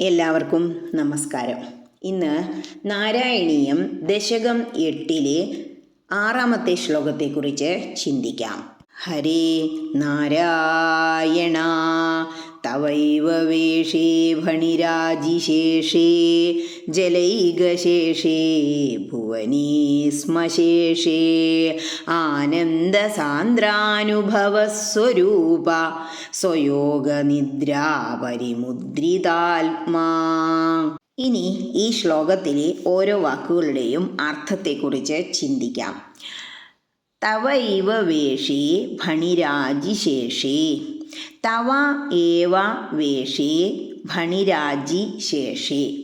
എല്ലാവർക്കും നമസ്കാരം. ഇന്ന് നാരായണീയം ദശകം എട്ടിലെ ആറാമത്തെ ശ്ലോകത്തെക്കുറിച്ച് ചിന്തിക്കാം. ഹരേ നാരായണ തവൈവ വേഷേ ഭണിരാജിശേഷേ ജലൈകശേഷേ ഭുവനീ ശ്മശേഷേ ആനന്ദസാന്ദ്രാനുഭവസ്വരൂപ സ്വയോഗനിദ്രാ പരിമുദ്രിതാത്മാ ഇനി ഈ ശ്ലോകത്തിലെ ഓരോ വാക്കുകളുടെയും അർത്ഥത്തെക്കുറിച്ച് ചിന്തിക്കാം. തവ ഇവ വേഷേ ഭണിരാജിശേഷേ. തവ ഏവ വേഷേ ഭണിരാജി ശേഷേ.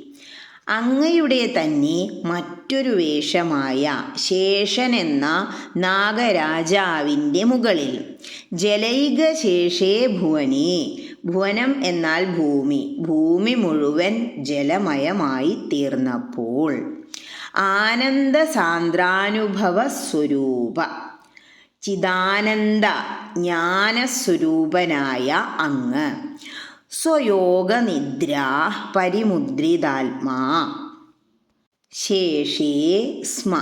അങ്ങയുടെ തന്നെ മറ്റൊരു വേഷമായ ശേഷൻ എന്ന നാഗരാജാവിന്റെ മുകളിൽ. ജലൈക ശേഷേ ഭുവനെ ഭുവനം എന്നാൽ ഭൂമി ഭൂമി മുഴുവൻ ജലമയമായി തീർന്നപ്പോൾ. ആനന്ദ സാന്ദ്രാനുഭവ സ്വരൂപ ചിദാനന്ദ ജ്ഞാനസ്വരൂപനായ അങ്ങ്. സ്വയോഗനിദ്ര പരിമുദ്രിതാത്മാ. ശേഷേ സ്മ.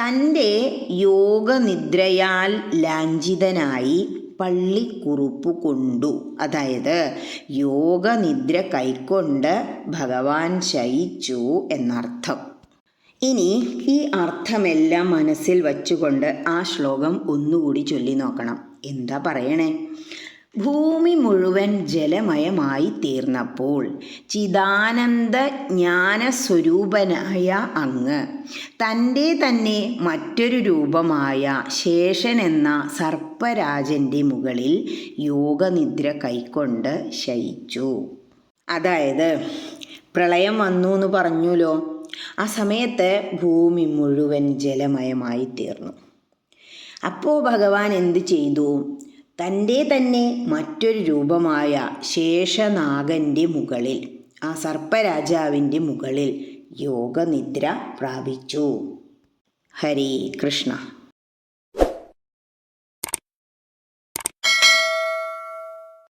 തന്റെ യോഗനിദ്രയാൽ ലാഞ്ചിതനായി പള്ളിക്കുറുപ്പ് കൊണ്ടു. അതായത് യോഗനിദ്ര കൈക്കൊണ്ട് ഭഗവാൻ ശയിച്ചു എന്നർത്ഥം. ഇനി ഈ അർത്ഥമെല്ലാം മനസ്സിൽ വച്ചുകൊണ്ട് ആ ശ്ലോകം ഒന്നുകൂടി ചൊല്ലി നോക്കണം. എന്താ പറയണേ? ഭൂമി മുഴുവൻ ജലമയമായി തീർന്നപ്പോൾ ചിദാനന്ദ ജ്ഞാനസ്വരൂപനായ അങ്ങ് തന്റെ തന്നെ മറ്റൊരു രൂപമായ ശേഷൻ എന്ന സർപ്പരാജന്റെ മുകളിൽ യോഗനിദ്ര കൈക്കൊണ്ട് ശയിച്ചു. അതായത് പ്രളയം വന്നു എന്ന് പറഞ്ഞുല്ലോ ആ സമയത്ത് ഭൂമി മുഴുവൻ ജലമയമായി തീർന്നു അപ്പോൾ ഭഗവാൻ എന്ത് ചെയ്തു? തന്റെ തന്നെ മറ്റൊരു രൂപമായ ശേഷനാഗന്റെ മുകളിൽ ആ സർപ്പരാജാവിന്റെ മുകളിൽ യോഗനിദ്ര പ്രാപിച്ചു. ഹരി കൃഷ്ണ.